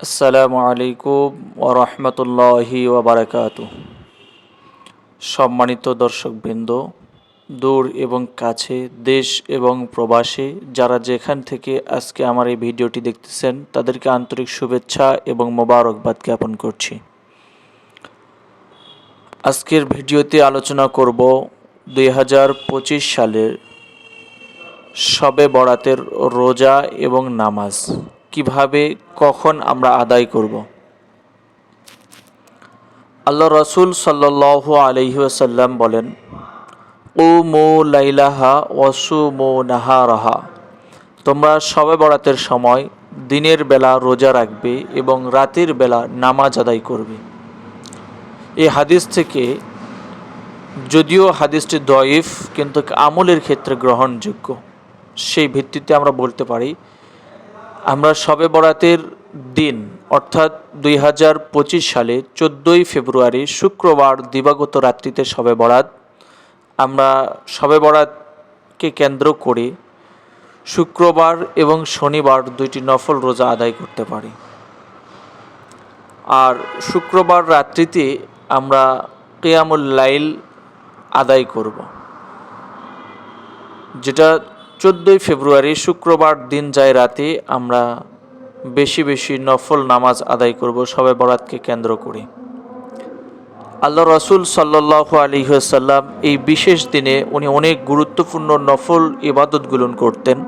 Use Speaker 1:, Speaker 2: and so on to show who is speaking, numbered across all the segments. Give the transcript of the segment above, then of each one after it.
Speaker 1: আসসালামু আলাইকুম ওরহমতুল্লাহি ওবরাকাতু সম্মানিত দর্শকবৃন্দ, দূর এবং কাছে, দেশ এবং প্রবাসে যারা যেখান থেকে আজকে আমার এই ভিডিওটি দেখতেছেন, তাদেরকে আন্তরিক শুভেচ্ছা এবং মোবারকবাদ জ্ঞাপন করছি। আজকের ভিডিওতে আলোচনা করব দুই হাজার পঁচিশ সালের শবে বরাতের রোজা এবং নামাজ। কীভাবে, কখন আমরা আদায় করব। আল্লাহ রসুল সাল্লাহ আলহিউসাল্লাম বলেন ও মো লাইলাহা অসু মো নাহারাহা। তোমরা সবে বরাতের সময় দিনের বেলা রোজা রাখবে এবং রাতের বেলা নামাজ আদায় করবে। এই হাদিস থেকে যদিও হাদিসটি দয়েফ, কিন্তু আমলের ক্ষেত্রে গ্রহণযোগ্য, সেই ভিত্তিতে আমরা বলতে পারি আমরা সবে বরাতের দিন, অর্থাৎ দুই হাজার পঁচিশ সালে চোদ্দোই ফেব্রুয়ারি শুক্রবার দিবাগত রাত্রিতে সবে বরাত, আমরা সবে বরাতকে কেন্দ্র করে শুক্রবার এবং শনিবার দুইটি নফল রোজা আদায় করতে পারি। আর শুক্রবার রাত্রিতে আমরা কেয়ামুল লাইল আদায় করব, যেটা চোদ্দোই ফেব্রুয়ারি শুক্রবার দিন যায় রাতে আমরা বেশি বেশি নফল নামাজ আদায় করব, সবে বরাতকে কেন্দ্র করে। আল্লাহ রসুল সাল্লাহ আলিহাসাল্লাম এই বিশেষ দিনে উনি অনেক গুরুত্বপূর্ণ নফল ইবাদতগুলো করতেন।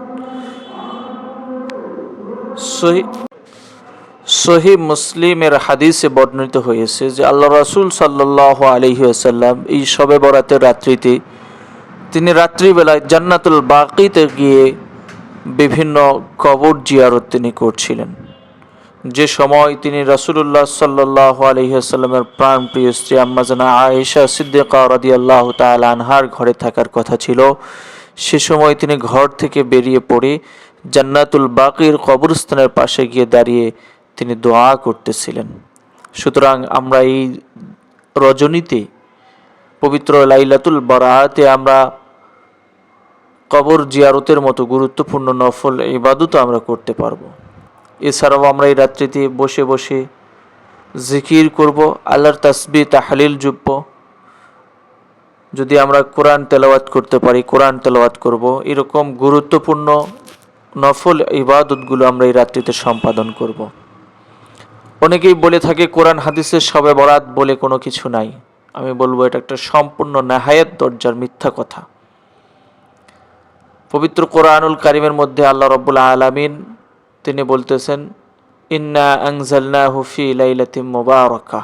Speaker 1: সহি মুসলিমের হাদিসে বর্ণিত হয়েছে যে আল্লাহ রসুল সাল্লাহ আলিহাসাল্লাম এই সবে বরাতের রাত্রিতে তিনি রাত্রিবেলায় জান্নাতুল বাকিতে গিয়ে বিভিন্ন কবর জিয়ারত তিনি করছিলেন। যে সময় তিনি রাসুলুল্লাহ সাল্লাহ আলহিহাস্লামের প্রাণ প্রিয় স্ত্রী আম্মাজানা আয়েশা সিদ্দিকা রদি আল্লাহ আনহার ঘরে থাকার কথা ছিল, সে সময় তিনি ঘর থেকে বেরিয়ে পড়ে জান্নাতুল বাকির কবরস্থানের পাশে গিয়ে দাঁড়িয়ে তিনি দোয়া করতেছিলেন। সুতরাং আমরা এই রজনীতে পবিত্র লাইলাতুল বরাহাতে আমরা কবর জিয়ারতের মতো গুরুত্বপূর্ণ নফল ইবাদত আমরা করতে পারব। এছাড়াও আমরা এই রাত্রিতে বসে বসে জিকির করব, আল্লাহর তাসবি তাহালিল জুব্ব। যদি আমরা কোরআন তেলাওয়াত করতে পারি, কোরআন তেলাওয়াত করব। এরকম গুরুত্বপূর্ণ নফল ইবাদতগুলো আমরা এই রাত্রিতে সম্পাদন করব। অনেকেই বলে থাকে, কোরআন হাদিসের সবে বরাত বলে কোনো কিছু নাই। আমি বলব, এটা একটা সম্পূর্ণ নেহায়াত দরজার মিথ্যা কথা। পবিত্র কোরআনুল কারিমের মধ্যে আল্লাহ রব্বুল আলমিন তিনি বলতেছেন, ইন্না আংজালনা হুফি লাইলাতিম মোবারকা।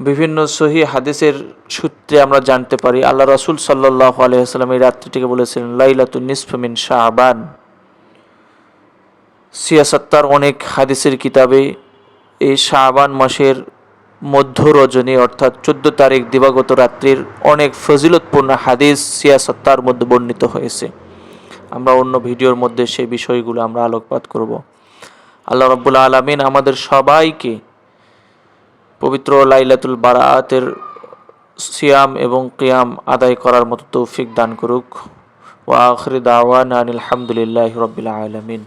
Speaker 1: বিভিন্ন সহি হাদিসের সূত্রে আমরা জানতে পারি, আল্লাহ রসুল সাল্লাহ আলহিহাস্লাম এই রাত্রিটিকে বলেছিলেন লাইলাতুল নিসফমিন শাহবান সিয়াসত্তার অনেক হাদিসের কিতাবে এই শাহবান মাসের মধ্য রজনী, অর্থাৎ চোদ্দ তারিখ দিবাগত রাত্রির অনেক ফজিলতপূর্ণ হাদিস, সিয়াসত্তার মধ্যে বর্ণিত হয়েছে। আমরা অন্য ভিডিওর মধ্যে সেই বিষয়গুলো আমরা আলোকপাত করব। আল্লাহ রব্বুল আলমিন আমাদের সবাইকে পবিত্র লাইলাতুল বারাতের সিয়াম এবং কিয়াম আদায় করার মতো তৌফিক দান করুক। ওয়া আখরি দাওয়ান আনিল হামদুলিল্লাহ রবিল আলমিন।